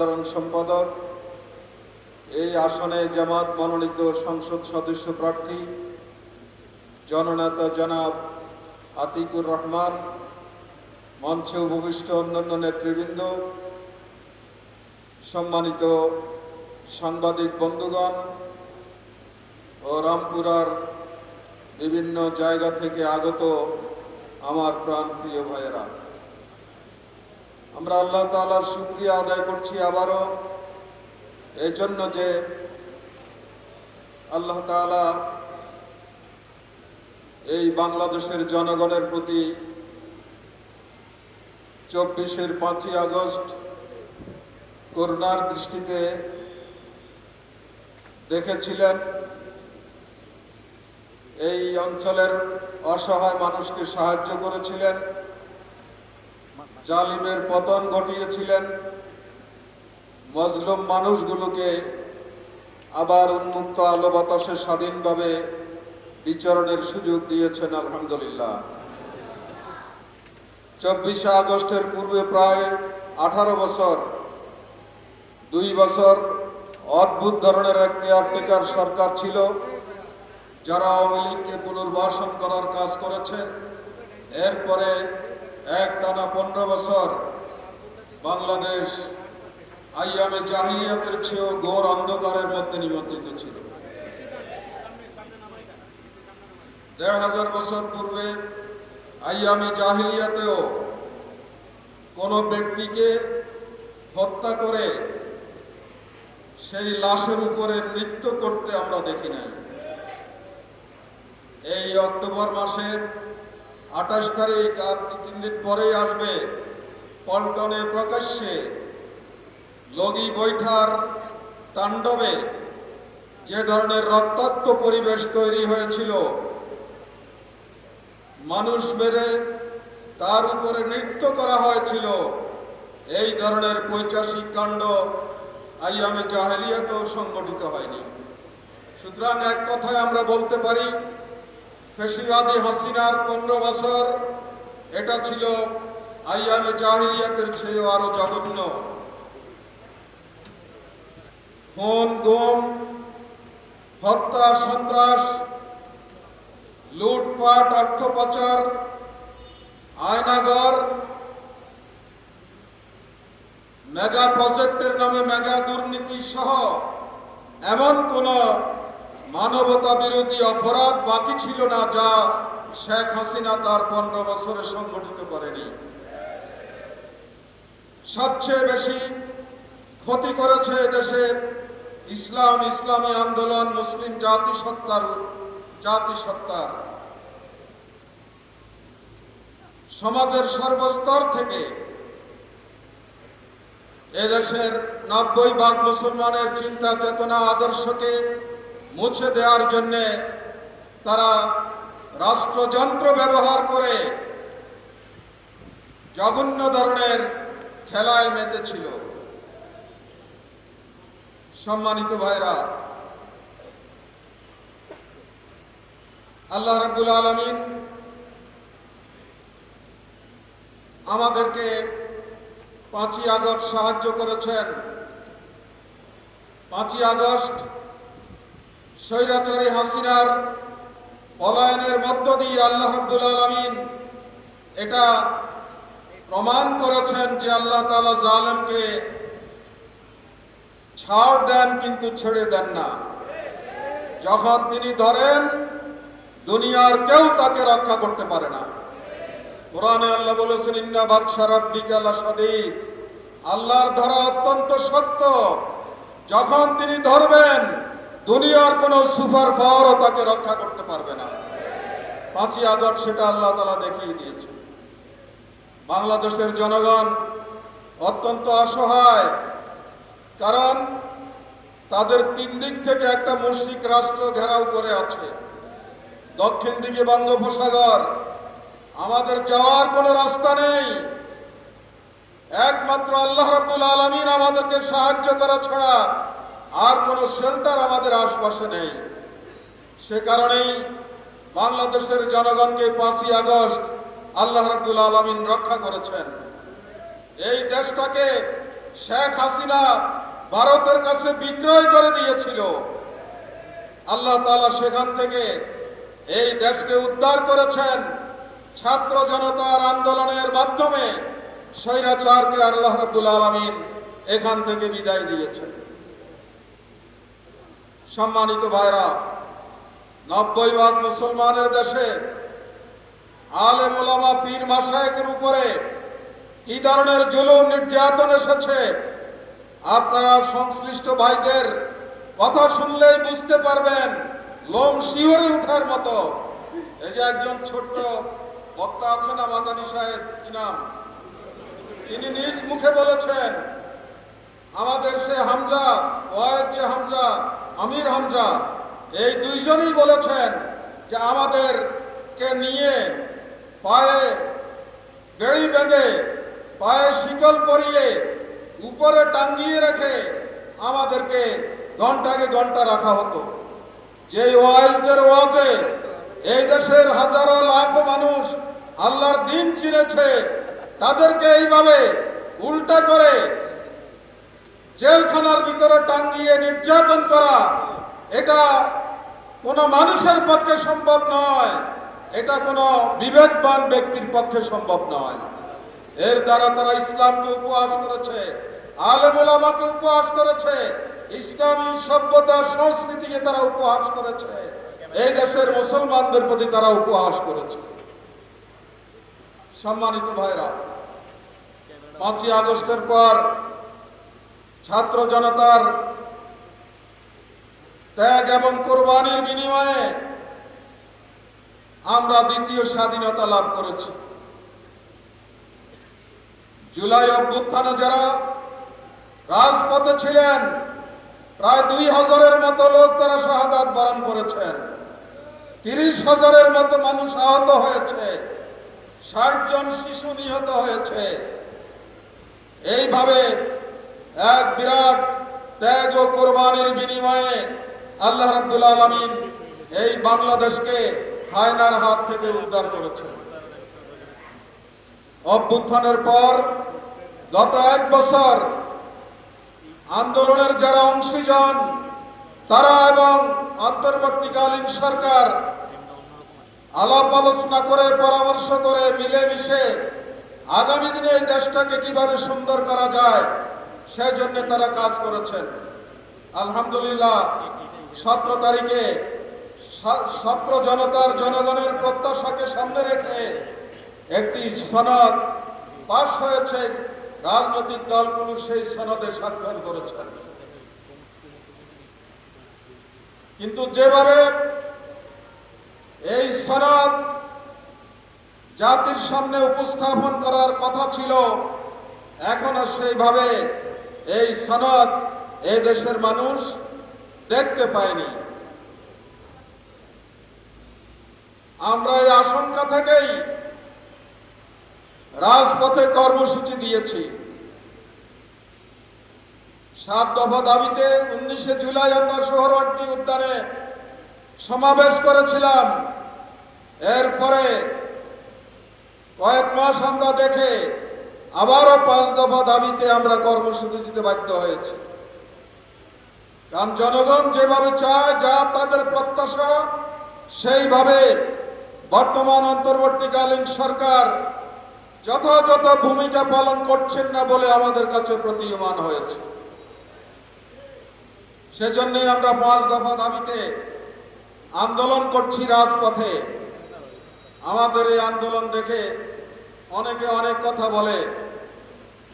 সাধারণ সম্পাদক। এই আসনে জামাত মনোনীত সংসদ সদস্য প্রার্থী, জননেতা জনাব আতিকুর রহমান, মঞ্চে উপবিষ্ট অন্যান্য নেতৃবৃন্দ, সম্মানিত সাংবাদিক বন্ধুগণ ও রামপুরার বিভিন্ন জায়গা থেকে আগত আমার প্রাণ প্রিয় ভাইয়েরা। আমরা আল্লাহ তাআলার শুক্রিয়া আদায় করছি আবারও। এই জন্য যে আল্লাহ তাআলা এই বাংলাদেশের জনগণের প্রতি চব্বিশের পাঁচই আগস্ট করুণার দৃষ্টিতে দেখেছিলেন, এই অঞ্চলের অসহায় মানুষকে সাহায্য করেছিলেন। জালিমের পতন ঘটিয়েছিলেন। মজলুম মানুষগুলোকে আবার উন্মুক্ত আলো বাতাসে স্বাধীনভাবে বিচরণের সুযোগ দিয়েছেন, আলহামদুলিল্লাহ। চব্বিশে আগস্টের পূর্বে প্রায় আঠারো বছর, দুই বছর অদ্ভুত ধরনের এক কেয়ারটেকার সরকার ছিল, যারা আওয়ামী লীগকে পুনর্বাসন করার কাজ করেছে। এরপরে এক টানা পনেরো বছর বাংলাদেশ আইয়ামে জাহিলিয়াতের চেয়েও ঘোর অন্ধকারের মধ্যে নিমন্ত্রিত ছিল। দেড় হাজার বছর পূর্বে আইয়ামে জাহিলিয়াতেও কোনো ব্যক্তিকে হত্যা করে সেই লাশের উপরে নৃত্য করতে আমরা দেখি নাই। এই অক্টোবর মাসের আঠাশ তারিখ আর তিন দিন পরেই আসবে পল্টনে প্রকাশ্যে লগি বৈঠার তাণ্ডবে যে ধরনের রক্তাক্ত পরিবেশ তৈরি হয়েছিল, মানুষ মেরে তার উপরে নৃত্য করা হয়েছিল, এই ধরনের পৈচাসিক কাণ্ড আইয়ামে জাহেলিয়াতেও সংগঠিত হয়নি। সুতরাং এক কথায় আমরা বলতে পারি ফেসিবাদী হাসিনার পনেরো বছর, এটা ছিল আইয়ামে জাহিলিয়াতের চেয়েও আরও জঘন্য। খুন, গুম, হত্যা, সন্ত্রাস, লুটপাট অর্থ পাচার আয়নাগর, মেগা প্রজেক্টের নামে মেগা দুর্নীতি সহ এমন কোন মানবতা বিরোধী অপরাধ বাকি ছিল না যা শেখ হাসিনা তার পনেরো বছরে সংগঠিত করেনি। সবচেয়ে বেশি ক্ষতি করেছে দেশের ইসলাম, ইসলামী আন্দোলন, মুসলিম জাতিসত্তার জাতিসত্তার। সমাজের সর্বস্তর থেকে এদেশের নব্বই ভাগ মুসলমানের চিন্তা চেতনা আদর্শকে মুছে দেওয়ার জন্যে তারা রাষ্ট্রযন্ত্র ব্যবহার করে জঘন্য ধরনের খেলায় মেতেছিল। সম্মানিত ভাইরা, আল্লাহ রাব্বুল আলমিন আমাদেরকে পাঁচই আগস্ট সাহায্য করেছেন। পাঁচই আগস্ট স্বৈরাচারী হাসিনার পলায়নের মধ্য দিয়ে আল্লাহ রাব্বুল আলমিন এটা প্রমাণ করেছেন যে আল্লাহ তালা জালেমকে ছাড় দেন কিন্তু ছেড়ে দেন না। যখন তিনি ধরেন, দুনিয়ার কেউ তাকে রক্ষা করতে পারে না। কোরআনে আল্লাহ বলেছেন, ইন্না বাদশা রাব্বিকা লাসাদীদ আল্লাহর ধরা অত্যন্ত সত্য যখন তিনি ধরবেন দুনিয়ার কোন সুপার পাওয়ারও তাকে রক্ষা করতে পারবে না। পাঁচই আগস্ট সেটা আল্লাহ তালা দেখিয়ে দিয়েছে বাংলাদেশের জনগণ অত্যন্ত অসহায়, কারণ তাদের তিন দিক থেকে একটা মুশরিক রাষ্ট্র ঘেরাও করে আছে। দক্ষিণ দিকে বঙ্গোপসাগর, আমাদের যাওয়ার কোনো রাস্তা নেই। একমাত্র আল্লাহ রাব্বুল আলমিন আমাদেরকে সাহায্য করা ছাড়া আর কোনো শেল্টার আমাদের আশপাশে নেই। সে কারণেই বাংলাদেশের জনগণকে পাঁচই আগস্ট আল্লাহ রাব্বুল আলমিন রক্ষা করেছেন। এই দেশটাকে শেখ হাসিনা ভারতের কাছে বিক্রয় করে দিয়েছিল। আল্লাহ তাআলা সেখান থেকে এই দেশকে উদ্ধার করেছেন। ছাত্র জনতার আন্দোলনের মাধ্যমে স্বৈরাচারকে আল্লাহ রাব্বুল আলামিন এখান থেকে বিদায় দিয়েছেন। সম্মানিত ভাইরা, নব্বই ভাগ মুসলমানের দেশে আলে মোলামা পীর মাসায়েকের উপরে কি ধরনের জুলুম নির্যাতন এসেছে? আপনারা সংশ্লিষ্ট ভাইদের কথা শুনলেই বুঝতে পারবেন, লোম শিহরে ওঠার মতো। এই যে একজন ছোট্ট বক্তা আছেন না মাদানী সাহেব, কি নাম? তিনি নিজ মুখে বলেছেন, আমাদের সে হামজা ওয়াহেদ যে হামজা আমির হামজা, এই দুইজনই বলেছেন যে আমাদেরকে নিয়ে পায়ে বেড়ি বেঁধে, পায়ে শিকল পরিয়ে উপরে টাঙ্গিয়ে রেখে আমাদেরকে ঘন্টাকে ঘণ্টা রাখা হতো। যে ওয়াইজদের ওয়াজে এই দেশের হাজারো লাখ মানুষ আল্লাহর দিন চিনেছে, তাদেরকে এইভাবে উল্টা করে জেলখানার ভিতরে টাঙ্গিয়ে নির্যাতন করা, এটা কোনো মানুষের পক্ষে সম্ভব নয়। এটা কোনো বিবেকবান ব্যক্তির পক্ষে সম্ভব নয়। এর দ্বারা তারা ইসলামকে উপহাস করেছে, আলেমুল আমাকে উপহাস করেছে, ইসলামী সভ্যতা, সংস্কৃতিকে তারা উপহাস করেছে, এই দেশের মুসলমানদের প্রতি তারা উপহাস করেছে। সম্মানিত ভাইরা, পাঁচই আগস্টের পর ছাত্র জনতার ত্যাগ এবং কোরবানির বিনিময়ে আমরা দ্বিতীয় স্বাধীনতা লাভ করেছি। জুলাই অভ্যুত্থানে যারা রাজপথে ছিলেন, প্রায় দুই হাজারের মতো লোক তারা শাহাদাত বরণ করেছেন। তিরিশ হাজারের মতো মানুষ আহত হয়েছে। ষাট জন শিশু নিহত হয়েছে। এইভাবে এক বিরাট ত্যাগ ও কোরবানির বিনিময়ে আল্লাহ রাব্বুল আলামিন এই বাংলাদেশকে হায়নার হাত থেকে উদ্ধার করেছেন। অভ্যুত্থানের পর গত এক বছর আন্দোলনের যারা অংশীজন, তারা এবং অন্তর্বর্তীকালীন সরকার আলাপ আলোচনা করে, পরামর্শ করে মিলেমিশে আগামী দিনে এই দেশটাকে কীভাবে সুন্দর করা যায় সেই জন্য তারা কাজ করেছেন। আলহামদুলিল্লাহ, সতেরো তারিখে ছাত্র জনতার জনগণের প্রত্যাশাকে সামনে রেখে একটি সনদ পাশ হয়েছে। রাজনৈতিক দলগুলো সেই সনদে স্বাক্ষর করেছেন। কিন্তু যেভাবে এই সনদ জাতির সামনে উপস্থাপন করার কথা ছিল, এখনও সেইভাবে এই সনদ এই দেশের মানুষ দেখতে পায়নি। আমরা এই আশঙ্কা থেকেই রাজপথে কর্মসূচি দিয়েছি। সাত দফা দাবিতে উনিশে জুলাই আমরা সোহরওয়ার্দী উদ্যানে সমাবেশ করেছিলাম। এরপরে কয়েক মাস আমরা দেখে আবারও পাঁচ দফা দাবিতে আমরা কর্মসূচি দিতে বাধ্য হয়েছি। কারণ জনগণ যেভাবে চায়, যা তাদের প্রত্যাশা, সেইভাবে বর্তমান অন্তর্বর্তীকালীন সরকার যথাযথ ভূমিকা পালন করছেন না বলে আমাদের কাছে প্রতীয়মান হয়েছে। সেজন্যই আমরা পাঁচ দফা দাবিতে আন্দোলন করছি রাজপথে। আমাদের এই আন্দোলন দেখে অনেকে অনেক কথা বলে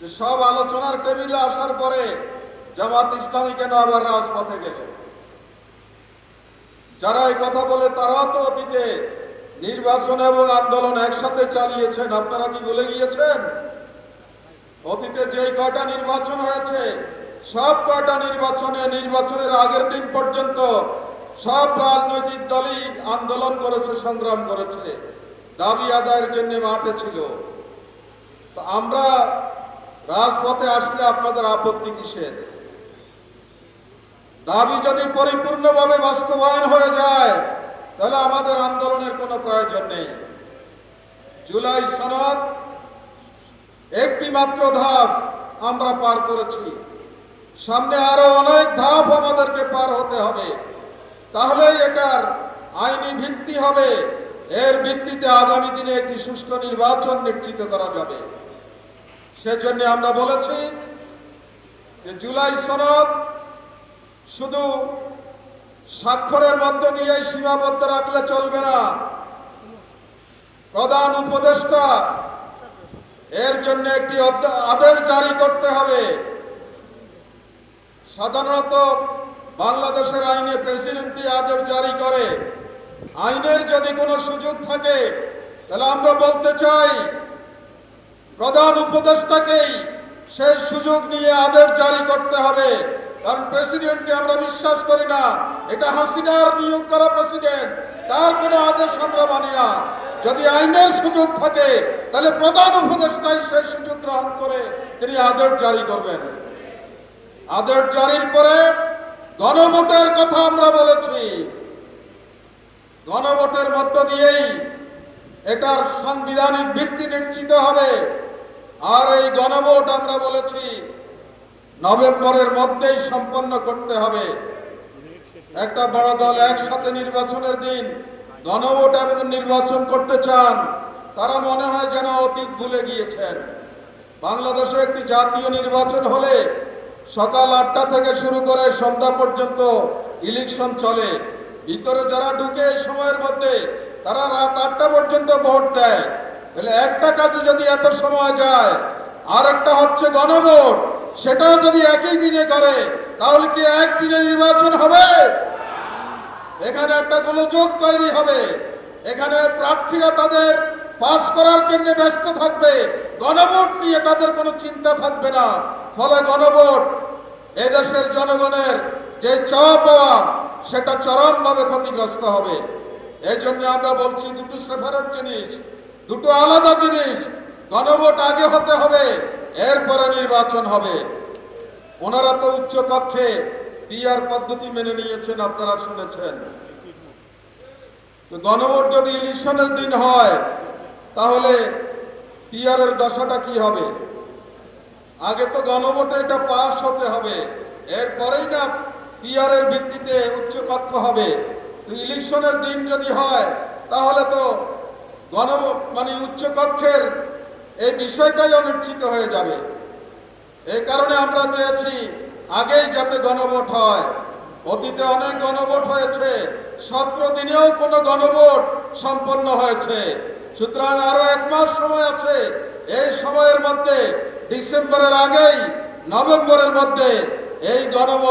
যে সব আলোচনার টেবিলে আসার পরে জামাত ইসলামী কেন আবার রাজপথে গেল? যারা এই কথা বলে তারাও তো অতীতে নির্বাচন এবং আন্দোলন একসাথে চালিয়েছেন। আপনারা কি ভুলে গিয়েছেন? অতীতে যে কয়টা নির্বাচন হয়েছে, সব কয়টা নির্বাচনে নির্বাচনের আগের দিন পর্যন্ত সব রাজনৈতিক দলই আন্দোলন করেছে, সংগ্রাম করেছে। দাবি আদায়ের জন্য মাঠে ছিল। তো আমরা রাজপথে আসলে আপনাদের আপত্তি কিসের? দাবি যদি পরিপূর্ণভাবে বাস্তবায়ন হয়ে যায়, তাহলে আমাদের আন্দোলনের কোনো প্রয়োজন নেই। জুলাই সনদ একটি মাত্র ধাপ আমরা পার করেছি। সামনে আরও অনেক ধাপ আমাদেরকে পার হতে হবে। তাহলেই এটার আইনি ভিত্তি হবে। এর ভিত্তিতে আগামী দিনে একটি সুষ্ঠু নির্বাচন নিশ্চিত করা যাবে। সেজন্য আমরা বলেছি যে জুলাই সনদ শুধু স্বাক্ষরের মধ্য দিয়ে সীমাবদ্ধ রাখলে চলবে না। প্রধান উপদেষ্টা, এর জন্য একটি আদেশ জারি করতে হবে। সাধারণত বাংলাদেশের আইনে প্রেসিডেন্টই আদেশ জারি করে। আইনের যদি কোনো সুযোগ থাকে, তাহলে আমরা বলতে চাই, প্রধান উপদেষ্টাকেই সেই সুযোগ নিয়ে আদেশ জারি করতে হবে। কারণ প্রেসিডেন্টকে আমরা বিশ্বাস করি না। এটা হাসিনার নিয়োগ করা প্রেসিডেন্ট। তার কোনো আদেশ আমরা মানি না। যদি আইনের সুযোগ থাকে, তাহলে প্রধান উপদেষ্টাই সেই সুযোগ গ্রহণ করে তিনি আদেশ জারি করবেন। আদেশ জারির পরে গণভোটের কথা আমরা বলেছি। গণভোটের মধ্য দিয়েই এটার সাংবিধানিক ভিত্তি নিশ্চিত হবে। আর এই গণভোট আমরা বলেছি, নভেম্বরের মধ্যেই সম্পন্ন করতে হবে। একটা বড় দল একসাথে নির্বাচনের দিন গণভোট এবং নির্বাচন করতে চান, তারা মনে হয় যেন অতীত ভুলে গিয়েছেন। বাংলাদেশে একটি জাতীয় নির্বাচন হলে সকাল আটটা থেকে শুরু করে সন্ধ্যা পর্যন্ত ইলেকশন চলে। ভিতরে যারা ঢুকে এই সময়ের মধ্যে, তারা রাত আটটা পর্যন্ত ভোট দেয়। তাহলে একটা কাজে যদি এত সময় যায় আর একটা হচ্ছে গণভোট, সেটাও যদি একই দিনে করে, তাহলে কি একদিনে নির্বাচন হবে? এখানে একটা গোলযোগ তৈরি হবে। এখানে প্রার্থীরা তাদের পাস করার জন্য ব্যস্ত থাকবে। গণভোট নিয়ে তাদের কোনো চিন্তা থাকবে না। ফলে গণভোট এদেশের জনগণের যে চাওয়া পাওয়া সেটা চরমভাবে ক্ষতিগ্রস্ত হবে। এই জন্য আমরা বলছি দুটো সেপারেট জিনিস, দুটো আলাদা জিনিস গণভোট আগে হতে হবে, এরপরে নির্বাচন হবে। ওনারা তো উচ্চ কক্ষে পিআর পদ্ধতি মেনে নিয়েছেন, আপনারা শুনেছেন। গণভোট যদি ইলেকশনের দিন হয়, তাহলে পিআর এর দশাটা কি হবে? আগে তো গণভোটে এটা পাস হতে হবে, এরপরেই না পিআর ভিত্তিতে উচ্চ কক্ষ হবে ইলেকশনের দিন যদি হয়, তাহলে তো গণ মানে উচ্চ কক্ষের এই বিষয়টাই অনিশ্চিত হয়ে যাবে। এই কারণে আমরা চেয়েছি, আগেই যাতে গণভোট হয়। অতীতে অনেক গণভোট হয়েছে, সতেরো দিনেও কোনো গণভোট সম্পন্ন হয়েছে। সুতরাং আরও এক মাস সময় আছে। এই সময়ের মধ্যে, ডিসেম্বরের আগেই, নভেম্বরের মধ্যে এই গণভোট